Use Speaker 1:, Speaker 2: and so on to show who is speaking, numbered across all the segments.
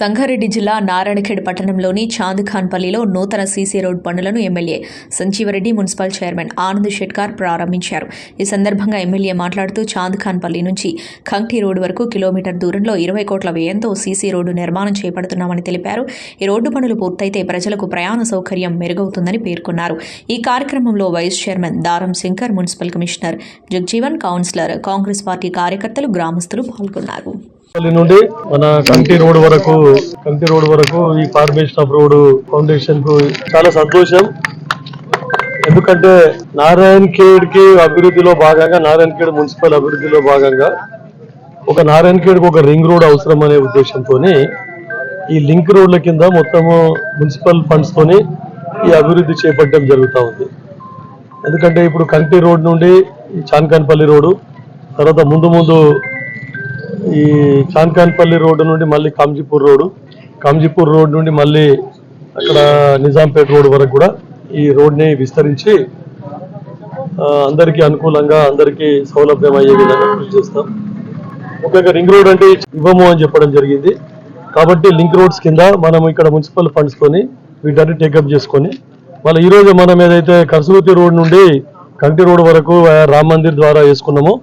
Speaker 1: సంగారెడ్డి జిల్లా నారాయణఖేడ్ పట్టణంలోని చాంద్ఖాన్పల్లిలో నూతన సీసీ రోడ్ పనులను MLA Sanjeeva Reddy municipal chairman Anand Shetkar ప్రారంభించారు. ఈ సందర్భంగా ఎమ్మెల్యే మాట్లాడుతూ చాంద్ఖాన్పల్లి నుంచి ఖంగ్టీ రోడ్డు వరకు కిలోమీటర్ దూరంలో ఇరవై కోట్ల వ్యయంతో సీసీ రోడ్డు నిర్మాణం చేపడుతున్నామని తెలిపారు. ఈ రోడ్డు పనులు పూర్తయితే ప్రజలకు ప్రయాణ సౌకర్యం మెరుగవుతుందని పేర్కొన్నారు. ఈ కార్యక్రమంలో vice chairman Daram Shankar municipal commissioner Jagjeevan councillor Congress party కార్యకర్తలు గ్రామస్తులు పాల్గొన్నారు.
Speaker 2: నుండి మన కంటి రోడ్ వరకు కంటి రోడ్ వరకు ఈ ఫార్మేషన్ ఆఫ్ రోడ్ ఫౌండేషన్కు చాలా సంతోషం. ఎందుకంటే నారాయణ ఖేడ్కి అభివృద్ధిలో భాగంగా నారాయణ ఖేడ్ మున్సిపల్ అభివృద్ధిలో భాగంగా ఒక నారాయణ ఖేడ్ ఒక రింగ్ రోడ్ అవసరం అనే ఉద్దేశంతో ఈ లింక్ రోడ్ల కింద మొత్తము మున్సిపల్ ఫండ్స్ తోని ఈ అభివృద్ధి చేపట్టడం జరుగుతూ ఉంది. ఎందుకంటే ఇప్పుడు కంటి రోడ్ నుండి ఈ చాన్కాన్పల్లి రోడ్డు తర్వాత ముందు ముందు ఈ చాన్కాన్పల్లి రోడ్డు నుండి మళ్ళీ కాంజీపూర్ రోడ్డు. కాంజీపూర్ రోడ్ నుండి మళ్ళీ అక్కడ నిజాంపేట రోడ్ వరకు కూడా ఈ రోడ్ని విస్తరించి అందరికీ అనుకూలంగా అందరికీ సౌలభ్యం అయ్యే విధంగా కృషి చేస్తాం. ముఖ్యంగా రింగ్ రోడ్ అంటే ఇవ్వము అని చెప్పడం జరిగింది. కాబట్టి లింక్ రోడ్స్ కింద మనం ఇక్కడ మున్సిపల్ ఫండ్స్ తోని వీటన్ని టేకప్ చేసుకొని మళ్ళీ ఈరోజు మనం ఏదైతే కర్సూతి రోడ్ నుండి కంటి రోడ్ వరకు రామ్ మందిర్ ద్వారా వేసుకున్నామో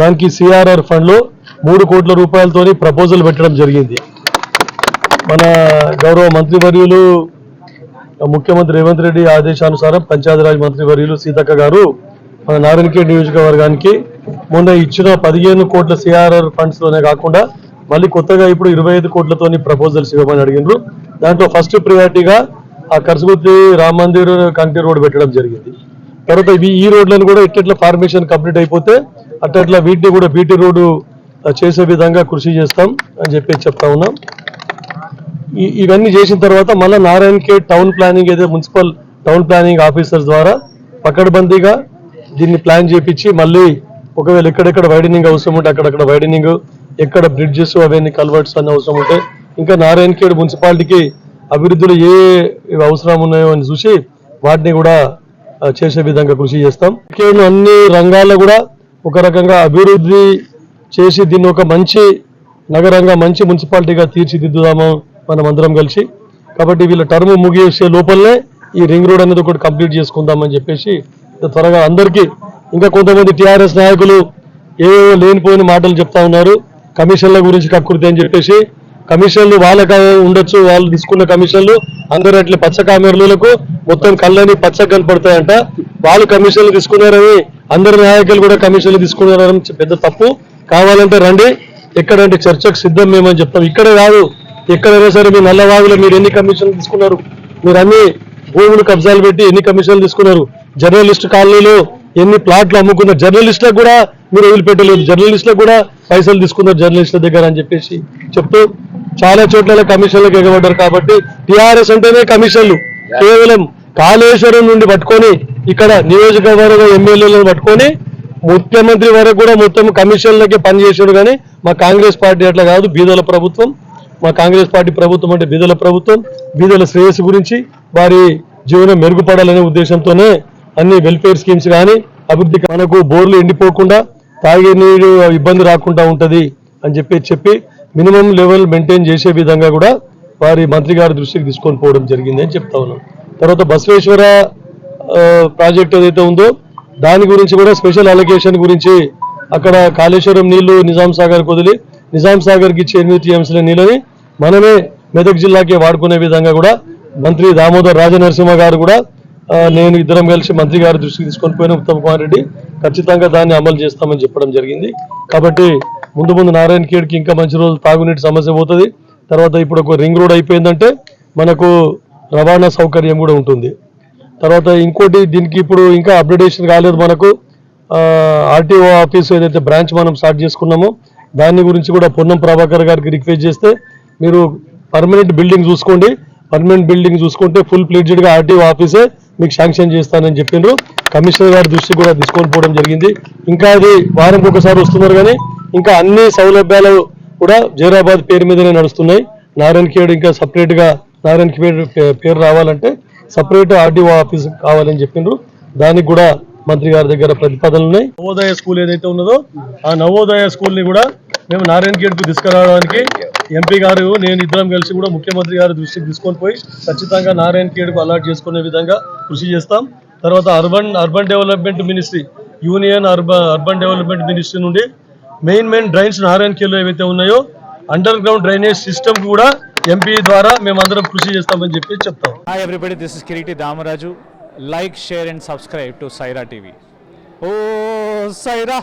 Speaker 2: దానికి సిఆర్ఆర్ ఫండ్లో మూడు కోట్ల రూపాయలతోని ప్రపోజల్ పెట్టడం జరిగింది. మన గౌరవ మంత్రివర్యులు ముఖ్యమంత్రి రేవంత్ రెడ్డి ఆదేశానుసారం పంచాయతీరాజ్ మంత్రివర్యులు సీతక్క గారు మన నారాయణఖేడ్ నియోజకవర్గానికి మొన్న ఇచ్చిన పదిహేను కోట్ల సిఆర్ఆర్ ఫండ్స్లోనే కాకుండా మళ్ళీ కొత్తగా ఇప్పుడు ఇరవై ఐదు కోట్లతోని ప్రపోజల్స్ ఇవ్వమని అడిగినారు దాంట్లో ఫస్ట్ ప్రియారిటీగా ఆ కర్సుగుత్తి రామ్ మందిర్ కంటి రోడ్ పెట్టడం జరిగింది. తర్వాత ఈ రోడ్లను కూడా ఇట్లా ఫార్మేషన్ కంప్లీట్ అయిపోతే అట్లా వీటిని కూడా బీటీ రోడ్డు చేసే విధంగా కృషి చేస్తాం అని చెప్పి చెప్తా ఉన్నాం. ఈ- ఇవన్నీ చేసిన తర్వాత మళ్ళీ నారాయణ టౌన్ ప్లానింగ్ ఏదో మున్సిపల్ టౌన్ ప్లానింగ్ ఆఫీసర్స్ ద్వారా పకడ్బందీగా దీన్ని ప్లాన్ చేపించి మళ్ళీ ఒకవేళ ఎక్కడెక్కడ వైడనింగ్ అవసరం ఉంటే అక్కడక్కడ వైడనింగ్ ఎక్కడ బ్రిడ్జెస్ అవన్నీ కల్వర్ట్స్ అన్నీ అవసరం ఉంటే ఇంకా నారాయణకేడు మున్సిపాలిటీకి అభివృద్ధిలో ఏ అవసరం ఉన్నాయో అని చూసి వాటిని కూడా చేసే విధంగా కృషి చేస్తాం. కేవలం అన్ని రంగాల్లో కూడా ఒక రకంగా అభివృద్ధి చేసి దీన్ని ఒక మంచి నగరంగా మంచి మున్సిపాలిటీగా తీర్చిదిద్దుదాము మనం అందరం కలిసి. కాబట్టి వీళ్ళ టర్మ్ ముగిసే లోపలనే ఈ రింగ్ రోడ్ అనేది ఒకటి కంప్లీట్ చేసుకుందామని చెప్పేసి త్వరగా అందరికీ ఇంకా కొంతమంది టీఆర్ఎస్ నాయకులు ఏవేవో లేనిపోయిన మాటలు చెప్తా ఉన్నారు. కమిషన్ల గురించి కక్కుర్తి అని చెప్పేసి కమిషన్లు వాళ్ళకి ఉండొచ్చు వాళ్ళు తీసుకున్న కమిషన్లు అందరూ అట్లే పచ్చ కామెర్లకు మొత్తం కళ్ళని పచ్చ కనపడతాయంట. వాళ్ళు కమిషన్లు తీసుకున్నారని అందరి నాయకులు కూడా కమిషన్లు తీసుకున్నారని పెద్ద తప్పు. కావాలంటే రండి. ఎక్కడంటే చర్చకు సిద్ధం మేమని చెప్తాం. ఇక్కడే కాదు ఎక్కడైనా సరే మీ నల్లవాగులో మీరు ఎన్ని కమిషన్లు తీసుకున్నారు? మీరు అన్ని భూములు కబ్జాలు పెట్టి ఎన్ని కమిషన్లు తీసుకున్నారు? జర్నలిస్ట్ కాలనీలో ఎన్ని ప్లాట్లు అమ్ముకున్న జర్నలిస్టులకు కూడా మీరు వదిలిపెట్టలేదు. జర్నలిస్టులకు కూడా పైసలు తీసుకున్నారు జర్నలిస్టుల దగ్గర అని చెప్పేసి చెప్తూ చాలా చోట్ల కమిషన్లకు ఎగబడ్డారు కాబట్టి టిఆర్ఎస్ అంటేనే కమిషన్లు. కేవలం కాళేశ్వరం నుండి పట్టుకొని ఇక్కడ నియోజకవర్గ ఎమ్మెల్యేలను పట్టుకొని ముఖ్యమంత్రి వరకు కూడా మొత్తం కమిషన్లకే పనిచేసాడు కానీ మా కాంగ్రెస్ పార్టీ అట్లా కాదు బీదల ప్రభుత్వం. మా కాంగ్రెస్ పార్టీ ప్రభుత్వం అంటే బీదల ప్రభుత్వం బీదల శ్రేయస్సు గురించి వారి జీవనం మెరుగుపడాలనే ఉద్దేశంతోనే అన్ని వెల్ఫేర్ స్కీమ్స్ కానీ అభివృద్ధి మనకు బోర్లు ఎండిపోకుండా తాగే నీరు ఇబ్బంది రాకుండా ఉంటుంది అని చెప్పి చెప్పి మినిమం లెవెల్ మెయింటైన్ చేసే విధంగా కూడా వారి మంత్రి గారి దృష్టికి తీసుకొని పోవడం జరిగింది అని చెప్తా ఉన్నాం. తర్వాత బసవేశ్వర ప్రాజెక్ట్ ఏదైతే ఉందో దాని గురించి కూడా స్పెషల్ అలొకేషన్ గురించి అక్కడ కాళేశ్వరం నీళ్ళు నిజాం సాగర్ వదిలి నిజాం సాగర్కి ఇచ్చే ఎనిమిది టీఎంసీల నీళ్ళని మనమే మెదక్ జిల్లాకే వాడుకునే విధంగా కూడా మంత్రి దామోదర్ రాజనరసింహ గారు కూడా నేను ఇద్దరం కలిసి మంత్రి గారి దృష్టికి తీసుకొని పోయిన ఉత్తమ్ కుమార్ రెడ్డి ఖచ్చితంగా దాన్ని అమలు చేస్తామని చెప్పడం జరిగింది. కాబట్టి ముందు ముందు నారాయణ ఖేడ్కి ఇంకా మంచి రోజులు తాగునీటి సమస్య పోతుంది. తర్వాత ఇప్పుడు ఒక రింగ్ రోడ్ అయిపోయిందంటే మనకు రవాణా సౌకర్యం కూడా ఉంటుంది. తర్వాత ఇంకోటి దీనికి ఇప్పుడు ఇంకా అప్డేటేషన్ కాలేదు మనకు. ఆర్టీఓ ఆఫీస్ ఏదైతే బ్రాంచ్ మనం స్టార్ట్ చేసుకున్నామో దాని గురించి కూడా పొన్నం ప్రభాకర్ గారికి రిక్వెస్ట్ చేస్తే మీరు పర్మనెంట్ బిల్డింగ్ చూసుకోండి. పర్మనెంట్ బిల్డింగ్ చూసుకుంటే ఫుల్ ప్లేజ్డ్గా ఆర్టీఓ ఆఫీసే మీకు శాంక్షన్ చేస్తానని చెప్పిండ్రు. కమిషనర్ గారి దృష్టి కూడా తీసుకొని పోవడం జరిగింది. ఇంకా అది వారంకి ఒకసారి వస్తున్నారు కానీ ఇంకా అన్ని సౌలభ్యాలు కూడా జైరాబాద్ పేరు మీదనే నడుస్తున్నాయి. నారాయణ ఖేడ్ ఇంకా సపరేట్గా నారాయణ ఖేడ్ పేరు రావాలంటే సపరేట్ ఆర్డీఓ ఆఫీస్ కావాలని చెప్పిండ్రు. దానికి కూడా మంత్రి గారి దగ్గర ప్రతిపాదనలు ఉన్నాయి. నవోదయ స్కూల్ ఏదైతే ఉన్నదో ఆ నవోదయ స్కూల్ని కూడా మేము నారాయణ ఖేడ్కు తీసుకురావడానికి ఎంపీ గారు నేను ఇద్దరం కలిసి కూడా ముఖ్యమంత్రి గారి దృష్టికి తీసుకొని పోయి ఖచ్చితంగా నారాయణ ఖేడ్కు అలాట్ చేసుకునే విధంగా కృషి చేస్తాం. తర్వాత urban urban development ministry union urban urban development ministry నుండి మెయిన్ మెయిన్ డ్రైన్స్ నారాయణ కేలో ఏవైతే ఉన్నాయో అండర్ గ్రౌండ్ డ్రైనేజ్ సిస్టమ్ కూడా ఎంపీ ద్వారా మేమందరం కృషి చేస్తామని చెప్పి చెప్తాం.
Speaker 3: Hi everybody this is Kireeti Damaraju like share and subscribe to Saira TV oh Sye Raa